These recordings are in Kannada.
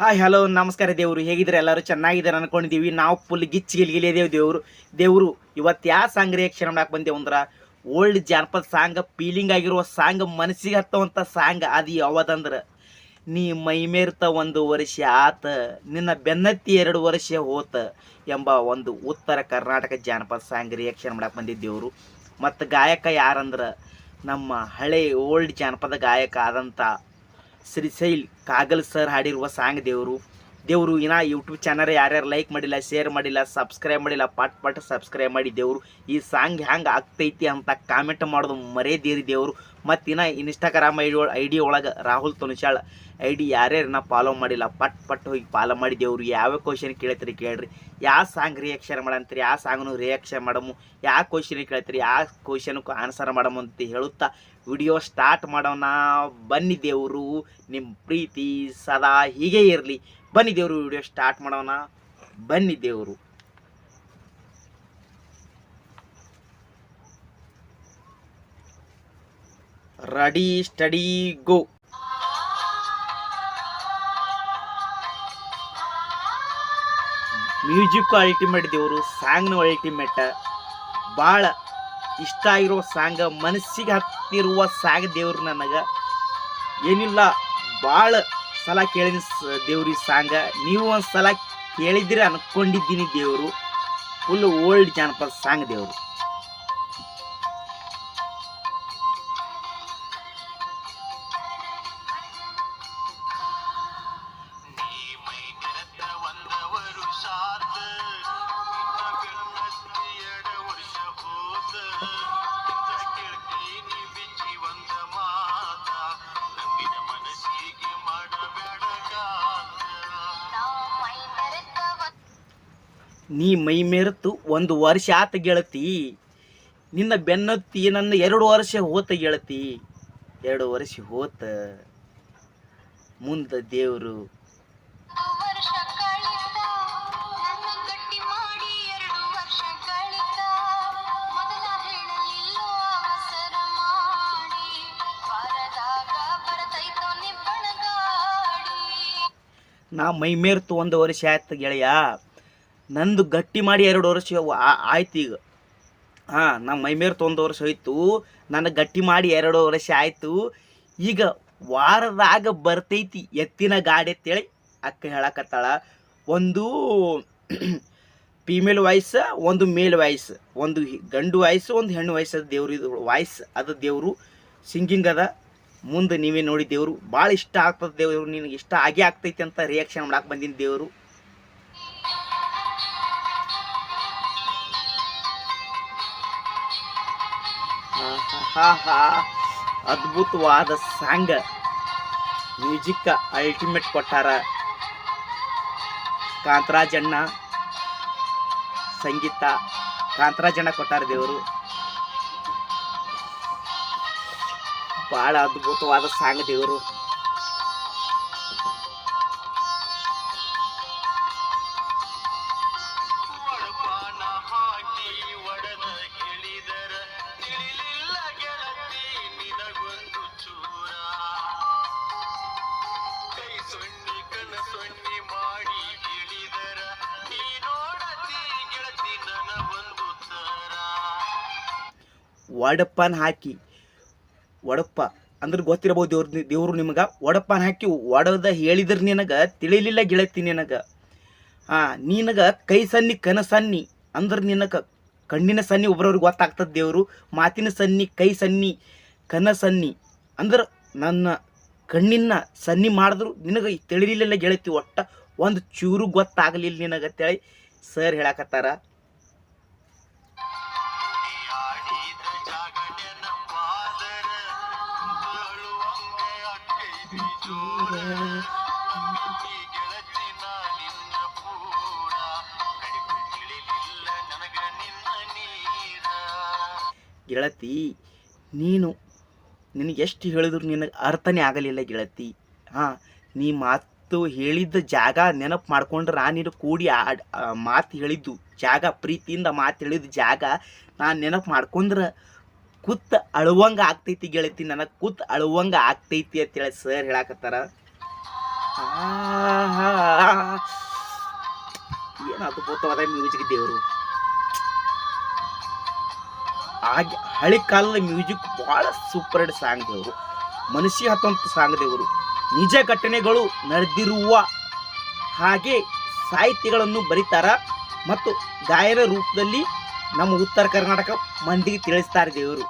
ಹಾಯ್ ಹಲೋ ನಮಸ್ಕಾರ ದೇವರು. ಹೇಗಿದ್ರೆ ಎಲ್ಲರೂ ಚೆನ್ನಾಗಿದ್ದಾರೆ ಅನ್ಕೊಂಡಿದ್ದೀವಿ. ನಾವು ಫುಲ್ ಗಿಚ್ಚಿ ಗಿಲ್ ದೇವ್ ದೇವರು ದೇವರು ಇವತ್ತು ಯಾವ ಸಾಂಗ್ ರಿಯಾಕ್ಷನ್ ಮಾಡಕ್ಕೆ ಬಂದೇವು ಅಂದ್ರೆ ಓಲ್ಡ್ ಜಾನಪದ ಸಾಂಗ್ ಫೀಲಿಂಗ್ ಆಗಿರುವ ಸಾಂಗ್ ಮನಸ್ಸಿಗೆ ಹತ್ತುವಂಥ ಸಾಂಗ್ ಅದು ಯಾವದಂದ್ರೆ, ನೀ ಮೈಮೇರ್ತ ಒಂದು ವರ್ಷ ಆತ, ನಿನ್ನ ಬೆನ್ನತ್ತಿ ಎರಡು ವರ್ಷ ಹೋತ ಎಂಬ ಒಂದು ಉತ್ತರ ಕರ್ನಾಟಕ ಜಾನಪದ ಸಾಂಗ್ ರಿಯಾಕ್ಷನ್ ಮಾಡಕ್ಕೆ ಬಂದಿದ್ದೇವರು ಮತ್ತು ಗಾಯಕ ಯಾರಂದ್ರೆ, ನಮ್ಮ ಹಳೆ ಓಲ್ಡ್ ಜಾನಪದ ಗಾಯಕ ಆದಂಥ ಶ್ರೀಶೈಲ್ ಕಾಗಲ್ ಸರ್ ಹಾಡಿರುವ ಸಾಂಗ್ ದೇವರು. ದೇವರು ಇನ್ನ ಯೂಟ್ಯೂಬ್ ಚಾನಲ್ ಯಾರ್ಯಾರು ಲೈಕ್ ಮಾಡಿಲ್ಲ ಶೇರ್ ಮಾಡಿಲ್ಲ ಸಬ್ಸ್ಕ್ರೈಬ್ ಮಾಡಿಲ್ಲ, ಪಟ್ ಪಟ್ ಸಬ್ಸ್ಕ್ರೈಬ್ ಮಾಡಿ ದೇವರು. ಈ ಸಾಂಗ್ ಹ್ಯಾಂಗೆ ಆಗ್ತೈತಿ ಅಂತ ಕಾಮೆಂಟ್ ಮಾಡೋದು ಮರೆಯದೇರಿ ದೇವರು. ಮತ್ತು ಇನ್ನ ಇನ್ಸ್ಟಾಗ್ರಾಮ್ ಐಡಿ ಐ ಡಿ ಒಳಗೆ ರಾಹುಲ್ ತುನುಶಾಳ್ ಐ ಡಿ ಯಾರ್ಯಾರನ್ನ ಫಾಲೋ ಮಾಡಿಲ್ಲ, ಪಟ್ ಪಟ್ ಹೋಗಿ ಫಾಲೋ ಮಾಡಿ ದೇವರು. ಯಾವ ಕ್ವಶನ್ ಕೇಳ್ತೀರಿ ಕೇಳ್ರಿ. ಯಾವ ಸಾಂಗ್ ರಿಯಾಕ್ಷನ್ ಮಾಡಂತೀರಿ ಯಾವ ಸಾಂಗ್ನು ರಿಯಾಕ್ಷನ್ ಮಾಡಮು ಯಾವ ಕ್ವಶನ್ ಕೇಳ್ತೀರಿ ಯಾವ ಕ್ವಶನ್ಗೂ ಆನ್ಸರ್ ಮಾಡಮು ಅಂತ ಹೇಳುತ್ತಾ ವಿಡಿಯೋ ಸ್ಟಾರ್ಟ್ ಮಾಡೋಣ. ಬನ್ನಿ ದೇವರು ನಿಮ್ಮ ಪ್ರೀತಿ ಸದಾ ಹೀಗೆ ಇರಲಿ. ಬನ್ನಿ ದೇವರು, ವಿಡಿಯೋ ಸ್ಟಾರ್ಟ್ ಮಾಡೋಣ. ಬನ್ನಿ ದೇವರು. Ready, steady, go. Music ultimate ದೇವರು, ಸಾಂಗ್ನು ಅಲ್ಟಿಮೇಟ್ ಭಾಳ ಇಷ್ಟ ಆಗಿರೋ ಸಾಂಗ, ಮನಸ್ಸಿಗೆ ಹತ್ತಿರುವ ಸಾಂಗ್ ದೇವ್ರು ನನಗೆ. ಏನಿಲ್ಲ ಭಾಳ ಸಲ ಕೇಳಿದ ದೇವ್ರಿ ಸಾಂಗ. ನೀವು ಒಂದು ಸಲ ಕೇಳಿದ್ರೆ ಅನ್ಕೊಂಡಿದ್ದೀನಿ ದೇವರು. ಫುಲ್ ಓಲ್ಡ್ ಜಾನಪದ ಸಾಂಗ್ ದೇವರು. ನೀ ಮೈ ಮೇರೆತು ಒಂದು ವರ್ಷ ಆತ ಗೆಳತಿ. ನಿನ್ನ ಬೆನ್ನತ್ತಿ ನನ್ನ ಎರಡು ವರ್ಷ ಹೋತ ಗೆಳತಿ. ಎರಡು ವರ್ಷ ಹೋತ. ಮುಂದ ದೇವರು ನಾ ಮೈ ಮೇರ್ತು ಒಂದು ವರ್ಷ ಆಯ್ತು ಗೆಳೆಯ. ನಂದು ಗಟ್ಟಿ ಮಾಡಿ ಎರಡು ವರ್ಷ ಆಯ್ತು ಈಗ. ಹಾಂ ನಮ್ಮ ಮೈ ಮೇರ್ತು ಒಂದು ವರ್ಷ ಹೋಯ್ತು. ನನಗೆ ಗಟ್ಟಿ ಮಾಡಿ ಎರಡು ವರ್ಷ ಆಯ್ತು. ಈಗ ವಾರದಾಗ ಬರ್ತೈತಿ ಎತ್ತಿನ ಗಾಡಿ ಅಂತೇಳಿ ಅಕ್ಕ ಹೇಳಕತ್ತಾಳ. ಒಂದು ಫೀಮೇಲ್ ವಾಯ್ಸ್ ಒಂದು ಮೇಲ್ ವಾಯ್ಸ್ ಒಂದು ಗಂಡು ವಾಯ್ಸ್ ಒಂದು ಹೆಣ್ಣು ವಾಯ್ಸ್ ಅದು ದೇವ್ರು ವಾಯ್ಸ್ ಅದು ದೇವರು. ಸಿಂಗಿಂಗ್ ಅದ. ಮುಂದೆ ನೀವೇ ನೋಡಿ ದೇವರು. ಭಾಳ ಇಷ್ಟ ಆಗ್ತದೆ ದೇವರು, ನಿನಗೆ ಇಷ್ಟ ಆಗೇ ಆಗ್ತೈತಿ ಅಂತ ರಿಯಾಕ್ಷನ್ ಮಾಡಕ್ಕೆ ಬಂದಿನಿ ದೇವರು. ಅದ್ಭುತವಾದ ಸಾಂಗ್. ಮ್ಯೂಸಿಕ್ ಅಲ್ಟಿಮೇಟ್ ಕೊಟ್ಟಾರ. ಕಾಂತರಾಜಣ್ಣ ಸಂಗೀತ ಕಾಂತರಾಜಣ್ಣ ಕೊಟ್ಟಾರ ದೇವರು. ಭಾಳ ಅದ್ಭುತವಾದ ಸಾಂಗ್ ದೇವರು. ಒಡಪ್ಪನ್ ಹಾಕಿ. ವಡಪ್ಪ. ಅಂದ್ರೆ ಗೊತ್ತಿರಬಹುದು ದೇವ್ರ ದೇವರು ನಿಮಗೆ. ಒಡಪ್ಪನ್ ಹಾಕಿ ಒಡದ ಹೇಳಿದ್ರೆ ನಿನಗೆ, ತಿಳಿಲಿಲ್ಲ ಗೆಳತಿ ನಿನಗೆ. ಹಾಂ, ನಿನಗೆ ಕೈ ಸನ್ನಿ, ಕನ ಸನ್ನಿ. ಅಂದ್ರೆ ನಿನಗೆ ಕಣ್ಣಿನ ಸನ್ನಿ ಒಬ್ರವ್ರಿಗೆ ಗೊತ್ತಾಗ್ತದೆ ದೇವರು. ಮಾತಿನ ಸನ್ನಿ, ಕೈ ಸನ್ನಿ, ಕನ ಸನ್ನಿ. ಅಂದ್ರೆ ನನ್ನ ಕಣ್ಣಿನ ಸನ್ನಿ ಮಾಡಿದ್ರು ನಿನಗೆ ತಿಳಿಲಿಲ್ಲ ಗೆಳತಿ ಒಟ್ಟ ಒಂದು ಚೂರು ಗೊತ್ತಾಗಲಿಲ್ಲ ನಿನಗೆ ಅಂತೇಳಿ ಸರ್ ಹೇಳಕತ್ತಾರ. ಗೆಳತಿ, ನೀನು ನಿನಗೆ ಎಷ್ಟು ಹೇಳಿದ್ರು ನಿನಗೆ ಅರ್ಥನೇ ಆಗಲಿಲ್ಲ ಗೆಳತಿ. ಹಾಂ, ನೀ ಮಾತು ಹೇಳಿದ್ದ ಜಾಗ ನೆನಪು ಮಾಡ್ಕೊಂಡ್ರೆ ನಾನು ನೀನು ಕೂಡಿ ಆಡ್ ಮಾತು ಹೇಳಿದ್ದು ಜಾಗ, ಪ್ರೀತಿಯಿಂದ ಮಾತು ಹೇಳಿದ ಜಾಗ ನಾನು ನೆನಪು ಮಾಡ್ಕೊಂಡ್ರೆ ಕುತ್ತ ಅಳುವಂಗೆ ಆಗ್ತೈತಿ ಗೆಳತಿ, ನನಗೆ ಕುತ್ತ ಅಳುವಂಗೆ ಆಗ್ತೈತಿ ಅಂತೇಳಿ ಸರ್ ಹೇಳಕತ್ತಾರ. ಏನು ಅದ್ಭುತವಾದ ಮ್ಯೂಸಿಕ್ ದೇವರು? ಹಾಗೆ ಹಳೆ ಕಾಲದ ಮ್ಯೂಸಿಕ್ ಭಾಳ ಸೂಪರ್ ಸಾಂಗ್ ದೇವರು. ಮನುಷ್ಯ ಹತ್ತುವಂಥ ಸಾಂಗ್ ದೇವರು. ನಿಜ ಘಟನೆಗಳು ನಡೆದಿರುವ ಹಾಗೆ ಸಾಹಿತ್ಯಗಳನ್ನು ಬರೀತಾರ ಮತ್ತು ಗಾಯನ ರೂಪದಲ್ಲಿ ನಮ್ಮ ಉತ್ತರ ಕರ್ನಾಟಕ ಮಂದಿಗೆ ತಿಳಿಸ್ತಾರೆ ದೇವರು.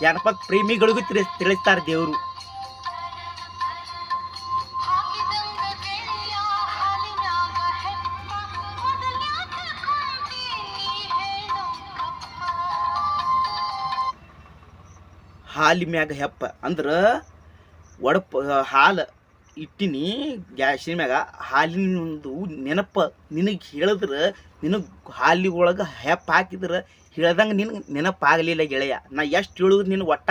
ಜನಪದ ಪ್ರೇಮಿಗಳಿಗೂ ತಿಳಿಸ್, ತಿಳಿಸ್ತಾರೆ ದೇವರು. ಹಾಲಿ ಮ್ಯಾಗ ಹೆಪ್ಪ ಅಂದ್ರೆ ಒಡಪ ಹಾಲು ಇಟ್ಟಿನಿ ಗ್ಯಾಸಿನ ಮ್ಯಾಗ. ಹಾಲಿನದು ನೆನಪ ನಿನಗೆ ಹೇಳಿದ್ರೆ ನಿನಗೆ ಹಾಲಿ ಒಳಗೆ ಹೆಪ್ಪ ಹಾಕಿದ್ರೆ ಹೇಳ್ದಂಗೆ ನಿನಗೆ ನೆನಪಾಗಲಿಲ್ಲ ಗೆಳೆಯ. ನಾ ಎಷ್ಟು ಹೇಳಿದ್ರು ನಿನಗೆ ಒಟ್ಟ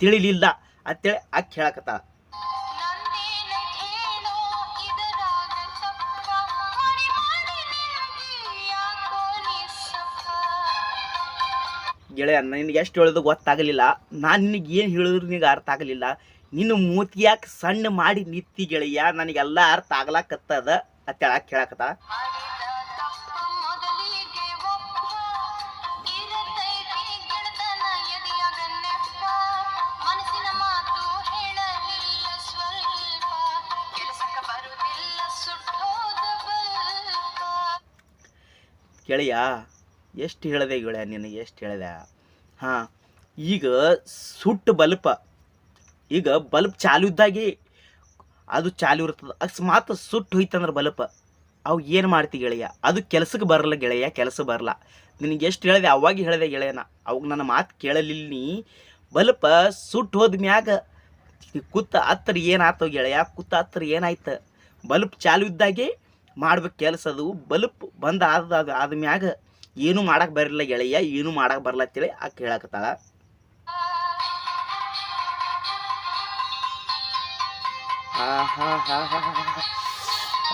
ತಿಳಿಲಿಲ್ಲ ಅಂತೇಳಿ ಆಕೆ ಹೇಳಕತ್ತಾಳ. ಗೆಳೆಯ, ನಿನಗೆ ಎಷ್ಟು ಹೇಳೋದು ಗೊತ್ತಾಗಲಿಲ್ಲ. ನಾನು ನಿನಗೆ ಏನು ಹೇಳಿದ್ರು ನಿನಗೆ ಅರ್ಥ ಆಗಲಿಲ್ಲ. ನಿನ್ನ ಮೂತಿಯಾಕೆ ಸಣ್ಣ ಮಾಡಿ ನಿತ್ತಿ ಗೆಳೆಯ, ನನಗೆಲ್ಲ ಅರ್ಥ ಆಗ್ಲಾಕತ್ತದ ಅಂತೇಳಿ ಅಕ್ಕಿ ಹೇಳಕತ್ತಾಳ ಮಾಡಿದ ತಪ್ಪ ಮೊದಲಿಗೆ ಒಪ್ಪ ಇರತೈತಿ ಗೆಳತನ ಎದೆಯಾಗ ನೆಪ್ಪ ಮನಸ್ಸಿನ ಮಾತು ಹೇಳಲಿಲ್ಲ ಸ್ವಲ್ಪ ಕೆಲಸಕ್ಕ ಬರುವುದಿಲ್ಲ ಸುಟ್ಟೋದ ಬಲ್ಪ ಗೆಳೆಯ ಎಷ್ಟು ಹೇಳಿದೆ ಗೆಳೆಯ ನಿನಗೆ ಎಷ್ಟು ಹೇಳಿದೆ? ಹಾಂ, ಈಗ ಸುಟ್ಟು ಬಲ್ಪ. ಈಗ ಬಲ್ಪ್ ಚಾಲು ಇದ್ದಾಗೆ ಅದು ಚಾಲು ಇರ್ತದೆ. ಅಕಸ್ಮಾತ್ ಸುಟ್ಟು ಹೋಯ್ತಂದ್ರೆ ಬಲ್ಪ್. ಅವು ಏನು ಮಾಡ್ತಿ ಗೆಳೆಯ? ಅದು ಕೆಲಸಕ್ಕೆ ಬರಲ್ಲ ಗೆಳೆಯ, ಕೆಲಸ ಬರಲ್ಲ ನಿನಗೆ ಎಷ್ಟು ಹೇಳಿದೆ? ಅವಾಗ ಹೇಳಿದೆ ಗೆಳೆಯನ. ಅವಾಗ ನನ್ನ ಮಾತು ಕೇಳಲಿಲ್ಲ ನೀ. ಬಲ್ಪ ಸುಟ್ಟು ಹೋದ ಮ್ಯಾಗ ಕುತ್ತ ಹತ್ರ ಏನಾಯ್ತು ಗೆಳೆಯ? ಕುತ್ತ ಹತ್ರ ಏನಾಯ್ತು? ಬಲ್ಪ್ ಚಾಲು ಇದ್ದಾಗೆ ಮಾಡ್ಬೇಕು ಕೆಲಸ ಅದು ಬಲ್ಪ್ ಬಂದ ಆದ- ಆದ ಮ್ಯಾಗ ಏನು ಮಾಡಕ್ಕೆ ಬರಲಿಲ್ಲ ಗೆಳೆಯ, ಏನು ಮಾಡಕ್ಕೆ ಬರಲ್ಲ ಅಂತೇಳಿ ಆ ಕೇಳಕತ್ತಾಳ.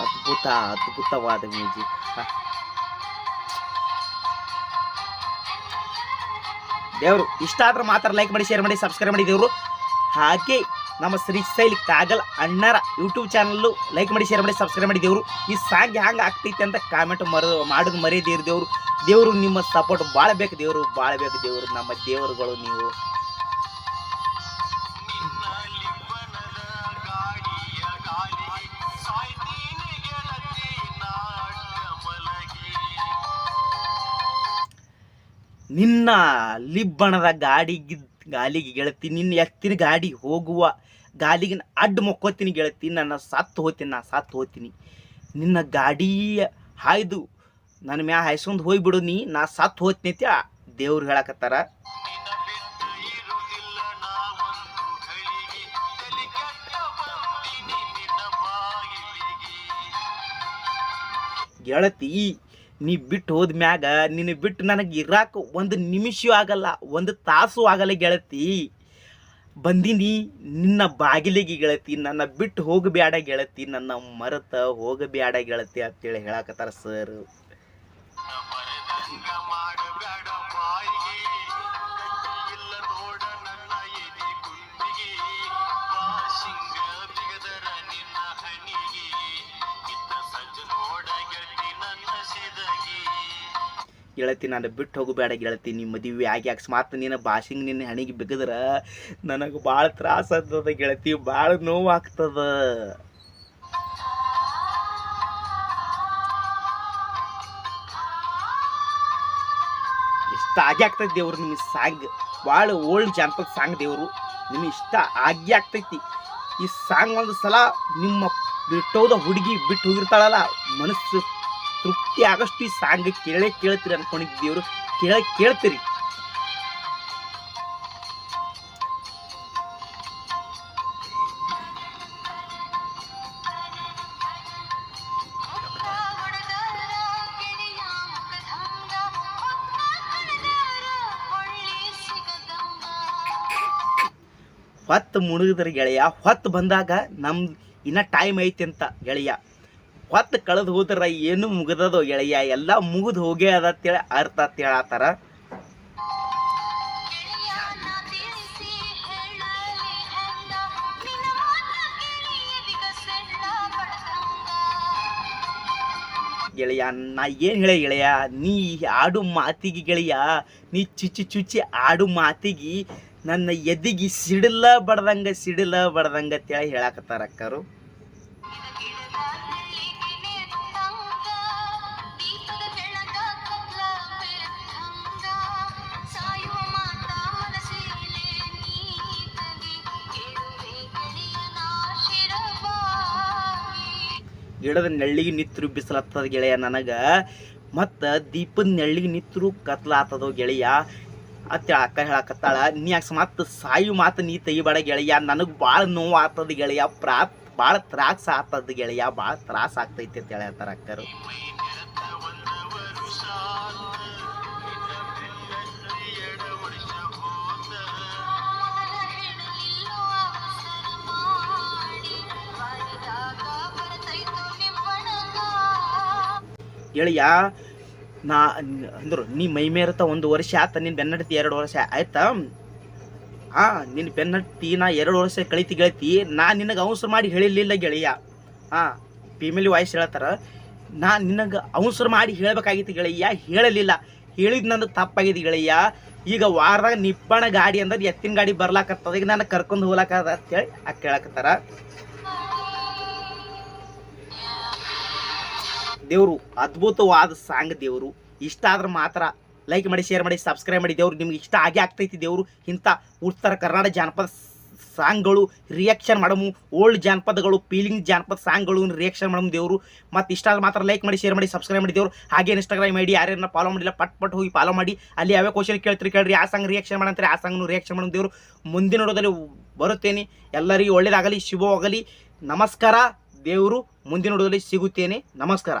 ಅದ್ಭುತ, ಅದ್ಭುತವಾದ ಮ್ಯೂಸಿಕ್. ದೇವರು, ಇಷ್ಟ ಆದ್ರೆ ಮಾತ್ರ ಲೈಕ್ ಮಾಡಿ ಶೇರ್ ಮಾಡಿ ಸಬ್ಸ್ಕ್ರೈಬ್ ಮಾಡಿ ದೇವರು. ಹಾಗೆ ನಮ್ಮ ಶ್ರೀಶೈಲ್ ಕಾಗಲ್ ಅಣ್ಣರ ಯೂಟ್ಯೂಬ್ ಚಾನಲ್ಲು ಲೈಕ್ ಮಾಡಿ ಶೇರ್ ಮಾಡಿ ಸಬ್ಸ್ಕ್ರೈಬ್ ಮಾಡಿ ದೇವರು. ಈ ಸಾಂಗ್ ಹ್ಯಾಂಗೆ ಆಗ್ತೈತೆ ಅಂತ ಕಾಮೆಂಟ್ ಮರ ಮಾಡೋದು ಮರೆಯದೇ ದೇವರು. ದೇವರು ನಿಮ್ಮ ಸಪೋರ್ಟ್ ಭಾಳ ಬೇಕು ದೇವರು ಭಾಳ ಬೇಕು ದೇವರು. ನಮ್ಮ ದೇವರುಗಳು ನೀವು. ನಿನ್ನ ಗಾಡಿಯ ಲಿಬ್ಬಣದ ಗಾಡಿ ಗಾಲಿಗೆ ಗೆಳತಿ, ನಿನ್ನ ಎತ್ತಿನ ಗಾಡಿ ಹೋಗುವ ಗಾಲಿಗೆ ಅಡ್ಡ ಮೊಕ್ಕೋತೀನಿ ಗೆಳತಿ, ನನ್ನ ಸತ್ತು ಹೋಗ್ತೀನಿ, ನಾ ಸತ್ತು ಹೋತೀನಿ ನಿನ್ನ ಗಾಡಿ ಹಾಯ್ದು ನನ್ನ ಮ್ಯಾ ಹೋಗಿ ಹೋಗ್ಬಿಡು ನೀ, ನಾ ಸತ್ತು ಹೋತ್ನೈತಿ ದೇವ್ರು ಹೇಳಕತ್ತಾರ. ಗೆಳತಿ, ನೀ ಬಿಟ್ಟು ಹೋದ ಮ್ಯಾಗ ನಿನ್ನ ಬಿಟ್ಟು ನನಗೆ ಇರಾಕ ಒಂದು ನಿಮಿಷವೂ ಆಗಲ್ಲ, ಒಂದು ತಾಸು ಆಗಲ್ಲ ಗೆಳತಿ. ಬಂದಿನಿ ನಿನ್ನ ಬಾಗಿಲಿಗೆ ಗೆಳತಿ, ನನ್ನ ಬಿಟ್ಟು ಹೋಗಬ್ಯಾಡ ಗೆಳತಿ, ನನ್ನ ಮರೆತ ಹೋಗಬ್ಯಾಡ ಗೆಳತಿ ಅಂತೇಳಿ ಹೇಳಕತ್ತಾರ ಸರ್ ಗೆಳತಿ, ನಾನು ಬಿಟ್ಟು ಹೋಗಬೇಡ ಗೆಳತಿ ನಿಮ್ಮ ಮದುವೆ ಆಗಿ ಮಾತ್ರ ನಿನ್ನ ಭಾಷೆಗೆ ನಿನ್ನ ಹಣಿಗೆ ಬಿಗದ್ರೆ ನನಗೆ ಭಾಳ ತ್ರಾಸ ಆಗ್ತದ ಗೆಳತಿ, ಭಾಳ ನೋವು ಆಗ್ತದ. ಇಷ್ಟ ಆಗಿ ಆಗ್ತೈತಿ ದೇವ್ರು ನಿಮಗೆ ಸಾಂಗ್, ಭಾಳ ಓಲ್ಡ್ ಜಾನಪದ ಸಾಂಗ್ ದೇವರು, ನಿಮಗೆ ಇಷ್ಟ ಆಗಿ ಆಗ್ತೈತಿ. ಈ ಸಾಂಗ್ ಒಂದು ಸಲ ನಿಮ್ಮ ಬಿಟ್ಟೋದ ಹುಡುಗಿ ಬಿಟ್ಟು ಹೋಗಿರ್ತಾಳಲ್ಲ, ಮನಸ್ಸು ತೃಪ್ತಿ ಆಗಷ್ಟು ಈ ಸಾಂಗ್ ಕೇಳೇ ಕೇಳ್ತೀರಿ ಅನ್ಕೊಂಡಿದ್ದ ದೇವರು. ಕೇಳ, ಕೇಳ್ತೀರಿ. ಹೊತ್ತು ಮುಳುಗಿದ್ರೆ ಗೆಳೆಯ, ಹೊತ್ತು ಬಂದಾಗ ನಮ್ದು ಇನ್ನ ಟೈಮ್ ಐತಿ ಅಂತ ಗೆಳೆಯ. ಹೊತ್ತು ಕಳೆದು ಹೋದ್ರ ಏನು ಮುಗ್ದದೋ ಗೆಳೆಯ? ಎಲ್ಲ ಮುಗಿದು ಹೋಗೇ ಅದ ಅಂತೇಳಿ ಅರ್ಥ ಅಂತ ಹೇಳತ್ತಾರ ಗೆಳೆಯ ನಾ ಏನು ಹೇಳ ಗೆಳೆಯ? ನೀ ಆಡು ಮಾತಿಗೆ ಗೆಳೆಯ ನೀ ಚುಚ್ಚಿ ಚುಚ್ಚಿ ಆಡು ಮಾತಿಗೆ ನನ್ನ ಎದಿಗೆ ಸಿಡಿಲ ಬಡ್ದಂಗೆ ಸಿಡಿಲ ಬಡ್ದಂಗೆ ಅಂತೇಳಿ ಹೇಳಾಕತ್ತಾರ ಅಕ್ಕರು. ಗಿಡದ ನೆಳ್ಳಿಗೆ ನಿತ್ರು ಬಿಸಿಲತ್ತದ ಗೆಳೆಯ ನನಗೆ, ಮತ್ತು ದೀಪದ ನೆಳ್ಳಿಗೆ ನಿತ್ರು ಕತ್ಲಾತದ ಗೆಳೆಯ. ಅತ್ತ ಅಕ್ಕ ಹೇಳಕತ್ತಾಳ, ನೀ ಯಾಕೆ ಮತ್ತು ಸಾಯು ಮಾತು ನೀ ತೆಗಿಬೇಡ ಗೆಳೆಯ, ನನಗೆ ಭಾಳ ನೋವು ಆಗ್ತದ ಗೆಳೆಯ ಪ್ರಾ ಭಾಳ ತ್ರಾಸ ಆತದ ಗೆಳೆಯ ಭಾಳ ತ್ರಾಸ ಆಗ್ತೈತಿ ಅಂತ ಹೇಳ್ತಾರೆ ಅಕ್ಕರು. ಗೆಳೆಯ ನಾ, ಅಂದ್ರು, ನೀ ಮೈ ಮೇರತ ಒಂದು ವರ್ಷ ಆತ ನಿನ್ನ ಬೆನ್ನಡ್ತಿ ಎರಡು ವರ್ಷ ಆಯ್ತಾ? ಆ ನಿನ್ನ ಬೆನ್ನಟ್ಟಿ ನಾ ಎರಡು ವರ್ಷ ಕಳಿತಿ ಗೆಳತಿ, ನಾ ನಿನಗೆ ಅವಸರ ಮಾಡಿ ಹೇಳಿರ್ಲಿಲ್ಲ ಗೆಳೆಯ. ಆ ಫೀಮೇಲ್ ವಾಯ್ಸ್ ಹೇಳ್ತಾರ, ನಾ ನಿನಗೆ ಅವಸರ ಮಾಡಿ ಹೇಳಬೇಕಾಗಿತ್ತು ಗೆಳೆಯ, ಹೇಳಲಿಲ್ಲ. ಹೇಳಿದ ನಂದು ತಪ್ಪಾಗಿದೆ ಗೆಳೆಯ. ಈಗ ವಾರದಾಗ ನಿಪ್ಪಣ ಗಾಡಿ ಅಂದ್ರೆ ಎತ್ತಿನ ಗಾಡಿ ಬರ್ಲಾಕತ್ತದ, ಈಗ ನಾನು ಕರ್ಕೊಂಡು ಹೋಗ್ಲಾಕದ ಅಂತೇಳಿ ಆ ಕೇಳಕತ್ತಾರ. ದೇವರು, ಅದ್ಭುತವಾದ ಸಾಂಗ್ ದೇವರು. ಇಷ್ಟ ಆದ್ರೆ ಮಾತ್ರ ಲೈಕ್ ಮಾಡಿ ಶೇರ್ ಮಾಡಿ ಸಬ್ಸ್ಕ್ರೈಬ್ ಮಾಡಿ ದೇವ್ರು. ನಿಮ್ಗೆ ಇಷ್ಟ ಆಗೇ ಆಗ್ತೈತಿ ದೇವರು. ಇಂಥ ಉತ್ತರ ಕರ್ನಾಟಕ ಜಾನಪದ ಸಾಂಗ್ಗಳು ರಿಯಾಕ್ಷನ್ ಮಾಡಮು. ಓಲ್ಡ್ ಜಾನಪದಗಳು ಫೀಲಿಂಗ್ ಜಾನಪದ ಸಾಂಗ್ಗಳು ರಿಯಾಕ್ಷನ್ ಮಾಡಮು ದೇವರು. ಮತ್ತು ಇಷ್ಟ ಆದ್ರೆ ಮಾತ್ರ ಲೈಕ್ ಮಾಡಿ ಶೇರ್ ಮಾಡಿ ಸಬ್ಸ್ಕ್ರೈಬ್ ಮಾಡಿ ದೇವ್ರು. ಹಾಗೆ ಇನ್ಸ್ಟಾಗ್ರಾಮ್ ಮಾಡಿ ಯಾರ್ಯಾರನ್ನ ಫಾಲೋ ಮಾಡಿಲ್ಲ, ಪಟ್ ಪಟ್ ಹೋಗಿ ಫಾಲೋ ಮಾಡಿ. ಅಲ್ಲಿ ಯಾವ್ಯಾವ ಕ್ವಶನ್ ಕೇಳ್ತೀರಿ ಕೇಳ್ರಿ. ಆ ಸಾಂಗ್ ರಿಯಾಕ್ಷನ್ ಮಾಡಂತಾರೆ ಆ ಸಾಂಗ್ನು ರಿಯಾಕ್ಷನ್ ಮಾಡೋ ದೇವರು. ಮುಂದಿನ ನೋಡೋದಲ್ಲಿ ಬರುತ್ತೇನೆ. ಎಲ್ಲರಿಗೂ ಒಳ್ಳೇದಾಗಲಿ, ಶುಭವಾಗಲಿ. ನಮಸ್ಕಾರ ದೇವರು. ಮುಂದಿನ ನೋಡೋದಲ್ಲಿ ಸಿಗುತ್ತೇನೆ. ನಮಸ್ಕಾರ.